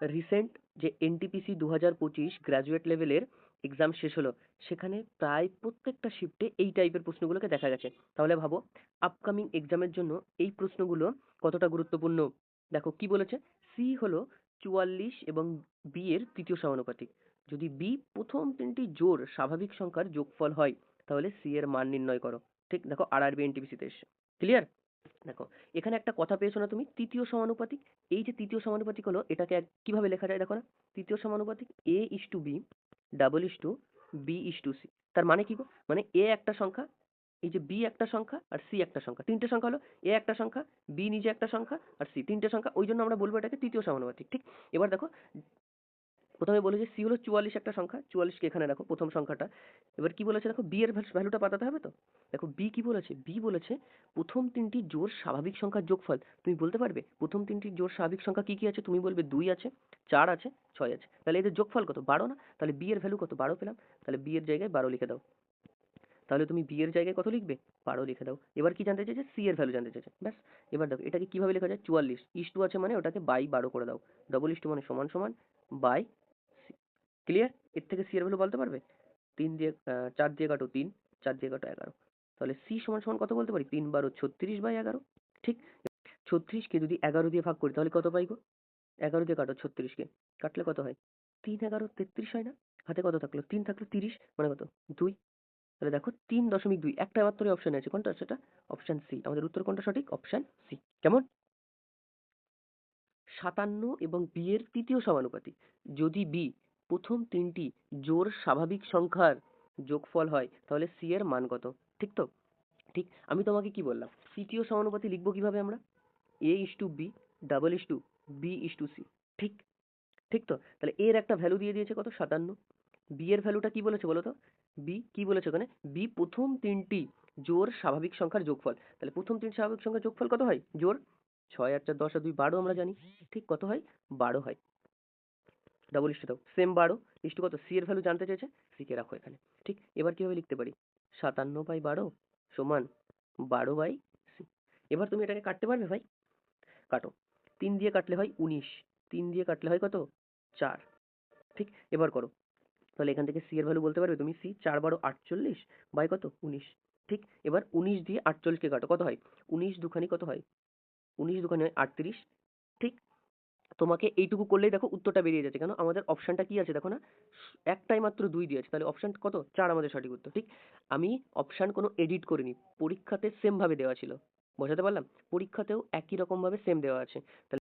Recent যে NTPC দু হাজার পঁচিশ গ্র্যাজুয়েট লেভেলের এক্সাম শেষ হলো, সেখানে প্রায় প্রত্যেকটা শিফটে এই টাইপের প্রশ্নগুলোকে দেখা গেছে। তাহলে ভাবো আপকামিং এক্সামের জন্য এই প্রশ্নগুলো কতটা গুরুত্বপূর্ণ? দেখো, কি বলেছে? সি হলো চুয়াল্লিশ এবং বি এর তৃতীয় সমানুপাতিক। যদি বি প্রথম তিনটি জোড় স্বাভাবিক সংখ্যার যোগফল হয়, তাহলে সি এর মান নির্ণয় করো। ঠিক? দেখো আর আরবি এনটিপিসিতে এসে ক্লিয়ার দেখো, এখানে একটা কথা পেয়েছ না তুমি? তৃতীয় সমানুপাতিক। এই যে তৃতীয় সমানুপাতিক হলো, এটাকে কীভাবে লেখা যায় দেখো না? তৃতীয় সমানুপাতিক A is to B double is to B is to C তার মানে কি গো? মানে এ একটা সংখ্যা, এই যে বি একটা সংখ্যা আর সি একটা সংখ্যা। তিনটে সংখ্যা হলো এ একটা সংখ্যা বি নিজে একটা সংখ্যা আর সি তিনটে সংখ্যা, ওই জন্য আমরা বলব এটাকে তৃতীয় সমানুপাতিক, ঠিক? এবার দেখো প্রথমে বলে যে সি হলো চুয়াল্লিশ একটা সংখ্যা, চুয়াল্লিশকে এখানে রাখো প্রথম সংখ্যাটা। এবার কি বলেছে দেখো? বি এর ভ্যালুটা পাতাতে হবে তো? দেখো বি কি বলেছে? বি বলেছে প্রথম তিনটি জোড় স্বাভাবিক সংখ্যার যোগফল। তুমি বলতে পারবে? প্রথম তিনটি জোড় স্বাভাবিক সংখ্যা কি কি আছে? তুমি বলবে দুই আছে, চার আছে, ছয় আছে। তাহলে এদের যোগফল কত? বারো না? তাহলে বি এর ভ্যালু কত? বারো পেলাম। তাহলে বি এর জায়গায় বারো লিখে দাও। তাহলে তুমি বি এর জায়গায় কত লিখবে? বারো লিখে দাও। এবার কি জানতে চাইছে সি এর ভ্যালু জানতে চাইছে ব্যাস। এবার দেখো, এটাকে কীভাবে লেখা যায়? চুয়াল্লিশ। ইস টু আছে মানে ওটাকে বাই বারো করে দাও। ডবল ইস মানে সমান সমান বাই ক্লিয়ার এর থেকে সি এর ভ্যালু বলতে পারবে? তিন দিয়ে চার দিয়ে কাটো তিন, চার দিয়ে কাটো এগারো। তাহলে সি সমান সমান কত বলতে পারি? তিন বারো ছত্রিশ বাই এগারো। ঠিক? ছত্রিশকে যদি এগারো দিয়ে ভাগ করি, তাহলে কত পাই গো? এগারো দিয়ে কাটো ছত্রিশকে। কাটলে কত হয়? তিন এগারো তেত্রিশ হয় না? হাতে কত থাকল? তিন থাকল তিরিশ মানে কত? দুই। তাহলে দেখো তিন দশমিক দুই, একটা মাত্র অপশন আছে। কোনটা? সেটা অপশন সি আমাদের উত্তর কোনটা সঠিক? অপশন সি কেমন? সাতান্ন এবং বি এর তৃতীয় সমানুপাতিক। যদি বি প্রথম তিনটি জোড় স্বাভাবিক সংখ্যার যোগফল হয়, তাহলে সি এর মান কত? ঠিক তো? ঠিক, আমি তোমাকে কি বললাম? তৃতীয় সমানুপাতি লিখব কীভাবে আমরা? A is to B double is to B is to C ঠিক? ঠিক তো? তাহলে এর একটা ভ্যালু দিয়ে দিয়েছে কত? সাতান্ন। বি এর ভ্যালুটা কি বলেছে বলো তো? বি কি বলেছে ওখানে? বি প্রথম তিনটি জোর স্বাভাবিক সংখ্যার যোগফল, তাহলে প্রথম তিন স্বাভাবিক সংখ্যার যোগফল কত হয়? জোর? ছয় চার, দশ, আর দুই, বারো আমরা জানি, ঠিক কত হয়? বারো হয়। ডাবল ইস্টু দাও সেম বারো ইস্টু কত? সি এর ভ্যালু জানতে চেয়েছে? সি কে রাখো এখানে। ঠিক এবার কীভাবে লিখতে পারি? সাতান্ন বাই বারো সমান বারো বাই সি এবার তুমি এটাকে কাটতে পারবে ভাই? কাটো। তিন দিয়ে কাটলে হয় উনিশ। তিন দিয়ে কাটলে হয় কত? চার। ঠিক এবার করো। তাহলে এখান থেকে সি এর ভ্যালু বলতে পারবে তুমি? সি চার বারো আটচল্লিশ বাই কত? উনিশ। ঠিক এবার উনিশ দিয়ে আটচল্লিশকে কাটো। কত হয়? উনিশ দুখানি কত হয়? উনিশ দুখানি হয় আটত্রিশ। ঠিক তোমাকে এইটুকু করলেই দেখো উত্তরটা বেরিয়ে যাচ্ছে। কেন? আমাদের অপশনটা কি আছে দেখো না? একটাই মাত্র দুই দিয়েছে। তাহলে অপশন কত? চার আমাদের সঠিক উত্তর। ঠিক? আমি অপশন কোনো এডিট করিনি। পরীক্ষাতে সেম ভাবে দেওয়া ছিল। বোঝাতে পারলাম? পরীক্ষাতেও একই রকম ভাবে সেম দেওয়া আছে। তাহলে